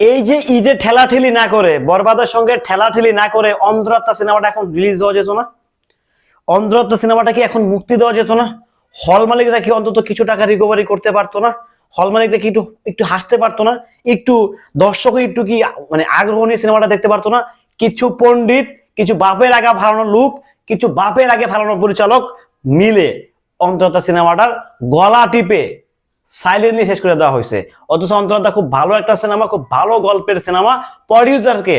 এই যে ঈদে ঠেলাঠেলি না করে, বরবাদের সঙ্গে ঠেলাঠেলি না করে অন্ধরাত্মা সিনেমাটা এখন রিলিজ দেওয়া যেত না? অন্ধরাত্মা সিনেমাটা কি এখন মুক্তি দেওয়া যেত না? হল মালিকরা কি অন্তত কিছু টাকা রিকভারি করতে পারতো না? হল মালিকরা কি একটু একটু হাসতে পারতো না? একটু দর্শক একটু কি মানে আগ্রহ নিয়ে সিনেমাটা দেখতে পারতো না? কিছু পণ্ডিত, কিছু বাপের আগে ফালানো লোক, কিছু বাপের আগে ফালানো পরিচালক মিলে অন্তরতা সিনেমাটার গলা টিপে সাইলেন্টলি শেষ করে দেওয়া হয়েছে। অথচ অন্তরতা খুব ভালো একটা সিনেমা খুব ভালো গল্পের সিনেমা প্রডিউসারকে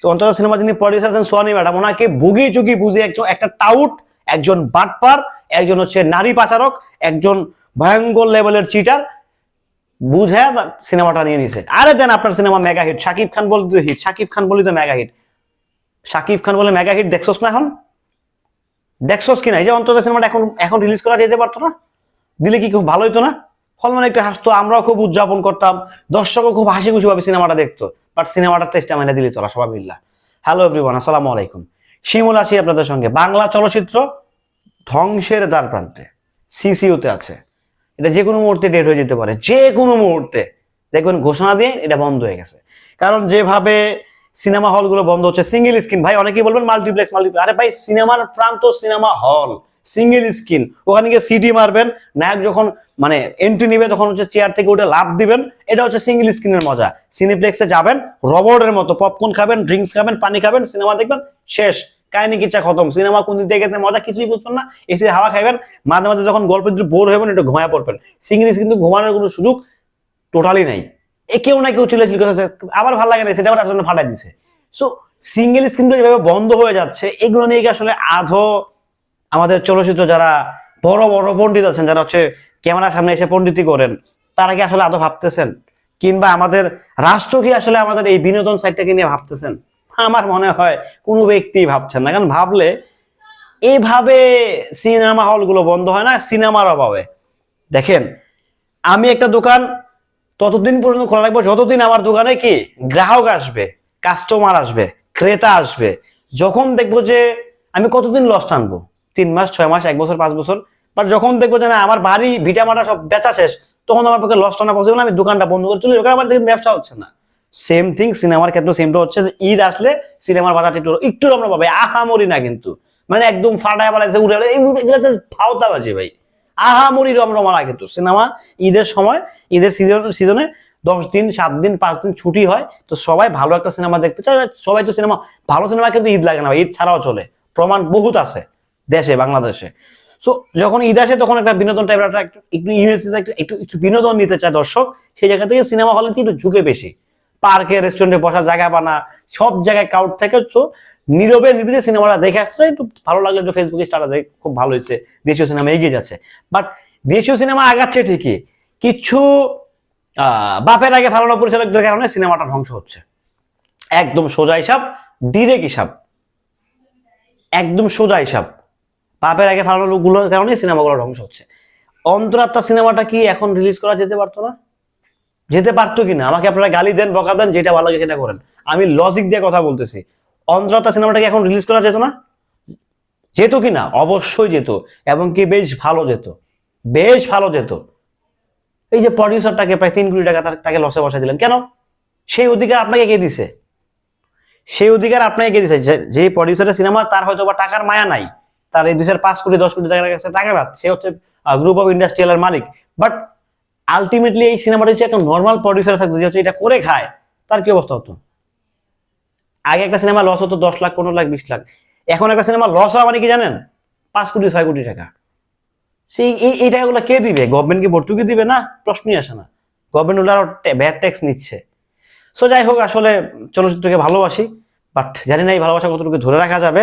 অন্তরতা সিনেমা যিনি প্রডিউসার আছেন সোয়ানি ম্যাডাম, ওনাকে বুগি চুগি বুঝে একজন একটা টাউট একজন বাটপার, একজন হচ্ছে নারী পাচারক, একজন ভয়ঙ্কর লেভেলের চিটার বুঝে সিনেমাটা নিয়ে নিছে। আরে দেন আপনার cinema mega hit Shakib Khan বলি তো হিট শাকিব খান বলি তো মেগা হিট শাকিব খান বলে মেগা হিট দেখছোস না এখন? দেখছোস কিনা? এই যে অন্তত সিনেমাটা এখন এখন রিলিজ করা যেতে পারতো না? দিলে কি খুব ভালো হতো না? ফলমান একটা হাসতো আমরাও খুব উদযাপন করতাম। দর্শকও খুব হাসি খুশি ভাবে সিনেমাটা দেখতো বাট সিনেমাটার চেষ্টা মেনে দিলে চলা সবাই মিল্লা হ্যালো এভরিওয়ান আসসালামু আলাইকুম। শিমুল আছি আপনাদের সঙ্গে। বাংলা চলচ্চিত্র ধ্বংসের দ্বার প্রান্তে, সিসিউতে আছে। এটা যে কোনো মুহূর্তে ডেট হয়ে যেতে পারে যে কোনো মুহূর্তে। দেখবেন ঘোষণা দিয়ে এটা বন্ধ হয়ে গেছে। কারণ যেভাবে সিনেমা হলগুলো বন্ধ হচ্ছে সিঙ্গেল স্ক্রিন ভাই অনেকেই বলবেন মাল্টিপ্লেক্স মাল্টিপ্লেক্স আরে ভাই, সিনেমার প্রান্ত, সিনেমা হল। সিঙ্গেল স্ক্রিন ওখানে গিয়ে সিডি মারবেন, নায়ক যখন মানে এন্ট্রি নিবে, তখন হচ্ছে চেয়ার থেকে উঠে লাভ দিবেন। এটা হচ্ছে সিঙ্গেল স্ক্রিনের মজা। সিনেপ্লেক্সে যাবেন, রবটের মতো পপকর্ন খাবেন ড্রিঙ্কস খাবেন, পানি খাবেন সিনেমা দেখবেন, শেষ। কাহিনী কিচ্ছা খতম। সিনেমা কোন দিয়ে গেছে, মজা কিছুই বুঝবেন না। এসে হাওয়া খাইবেন, মাঝে মাঝে যখন গল্পের একটু বোর হবেন একটু ঘুমায় পড়বেন। সিঙ্গেল কিন্তু ঘুমানোর কোনো সুযোগ টোটালি নাই। এ কেউ না কেউ চিল্লা চিল করেছে আবার ভালো লাগে না, সেটা আবার জন্য ফাটাই দিছে। সো সিঙ্গেল স্ক্রিনটা যেভাবে বন্ধ হয়ে যাচ্ছে, এগুলো নিয়ে আসলে আধো আমাদের চলচ্চিত্র যারা বড় বড় পণ্ডিত আছেন, যারা হচ্ছে ক্যামেরার সামনে এসে পণ্ডিতি করেন, তারা কি আসলে আদৌ ভাবতেছেন? কিংবা আমাদের রাষ্ট্র কি আসলে আমাদের এই বিনোদন সাইডটাকে নিয়ে ভাবতেছেন? আমার মনে হয় কোনো ব্যক্তি ভাবছেন না, কারণ ভাবলে এইভাবে সিনেমা হলগুলো বন্ধ হয় না, সিনেমার অভাবে। দেখেন, আমি একটা দোকান ততদিন পর্যন্ত খোলা রাখব, যতদিন আমার দোকানে কি গ্রাহক আসবে কাস্টমার আসবে, ক্রেতা আসবে, যখন দেখব যে আমি কতদিন লস টানবো? তিন মাস, ছয় মাস, এক বছর, পাঁচ বছর। বাট যখন দেখব যে না, আমার বাড়ি ভিটামাটা সব বেচা শেষ, তখন আমার পক্ষে লস টানা পসিবল আমি দোকানটা বন্ধ করে চলে কারণ আমার দেখুন ব্যবসা হচ্ছে না। সেম থিং সিনেমার ক্ষেত্রে সেমটা হচ্ছে যে, ঈদ আসলে সিনেমার বাজারটা একটু একটু আমরা পাবে আহামরি না কিন্তু। মানে একদম ফাটায় পালাইছে গেলে। এগুলো ফাওতা বাজে ভাই। আহামরি রমরমা না কিন্তু। সিনেমা ঈদের সময়, ঈদের সিজন সিজনে দশ দিন, সাত দিন, পাঁচ দিন ছুটি হয়। তো সবাই ভালো একটা সিনেমা দেখতে চায়। সবাই তো সিনেমা ভালো সিনেমা কিন্তু ঈদ লাগে না ঈদ ছাড়াও চলে। প্রমাণ বহুত আছে। দেশে, বাংলাদেশে। সো যখন ঈদ আসে, তখন একটা বিনোদন টাইপের একটা একটু একটু একটু বিনোদন নিতে চায় দর্শক। সেই জায়গা থেকে সিনেমা হলে একটু ঝুঁকে বেশি। পার্কে রেস্টুরেন্টে বসার জায়গা বানা, সব জায়গায় কাউট থেকে। তো নীরবে নির্বিধে সিনেমাটা দেখে আসছে, একটু ভালো লাগল, একটু ফেসবুকে স্টার্ট দেয় খুব ভালো হয়েছে, দেশীয় সিনেমা এগিয়ে যাচ্ছে। বাট দেশীয় সিনেমা আগাচ্ছে ঠিকই। কিছু বাপের আগে ফালানো পরিচালকদের কারণে সিনেমাটা ধ্বংস হচ্ছে। একদম সোজা হিসাব ডিরেক্ট হিসাব। একদম সোজা হিসাব। বাপের আগে ফালানো লোকগুলোর কারণে সিনেমাগুলো ধ্বংস হচ্ছে। অন্তরাত্মা সিনেমাটা কি এখন রিলিজ করা যেতে পারতো না? যেতে পারতো কিনা? আমাকে আপনারা গালি দেন, বকা দেন, যেটা ভালো লাগে সেটা করেন। আমি লজিক দিয়ে কথা বলতেছি। অন্তরাত্মা সিনেমাটা কি এখন রিলিজ করা যেত না? যেত কিনা? অবশ্যই যেত। এবং কি বেশ ভালো যেত। বেশ ভালো যেত। এই যে প্রডিউসারটাকে প্রায় তিন কোটি টাকা তাকে লসে বসাই দিলেন। কেন? সেই অধিকার আপনাকে কে দিছে? সেই অধিকার আপনাকে কে দিছে? যে প্রডিউসারের সিনেমা তার হয়তো বা টাকার মায়া নাই। তার এই দুই পাঁচ কোটি, দশ কোটি টাকার কাছে টাকা না সে হচ্ছে গ্রুপ অফ ইন্ডাস্ট্রিয়ালের মালিক। বাট আলটিমেটলি এই সিনেমাটা হচ্ছে একটা নর্মাল প্রডিউসার থাকতো, যে হচ্ছে এটা করে খায়। তার কি অবস্থা হতো? আগে একটা সিনেমা লস হতো দশ লাখ, পনেরো লাখ, বিশ লাখ। এখন একটা সিনেমা লস হওয়া মানে কি জানেন? পাঁচ কোটি, ছয় কোটি টাকা। সেই এই টাকাগুলো কে দিবে? গভর্নমেন্ট কি ভর্তুকি দিবে না? প্রশ্নই আসে না। গভর্নমেন্ট ওগুলো ব্যাড ট্যাক্স নিচ্ছে। সো যাই হোক, আসলে চলচ্চিত্রকে ভালোবাসি বাট জানি না এই ভালোবাসা কতটুকু ধরে রাখা যাবে।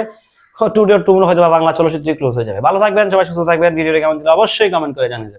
টু ডে টু হয়তো বাংলা চলচ্চিত্রে ক্লোজ হয়ে যাবে। ভালো থাকবেন, সবাই সুস্থ থাকবেন। ভিডিওটা কেমন অবশ্যই কমেন্ট করে জানিয়ে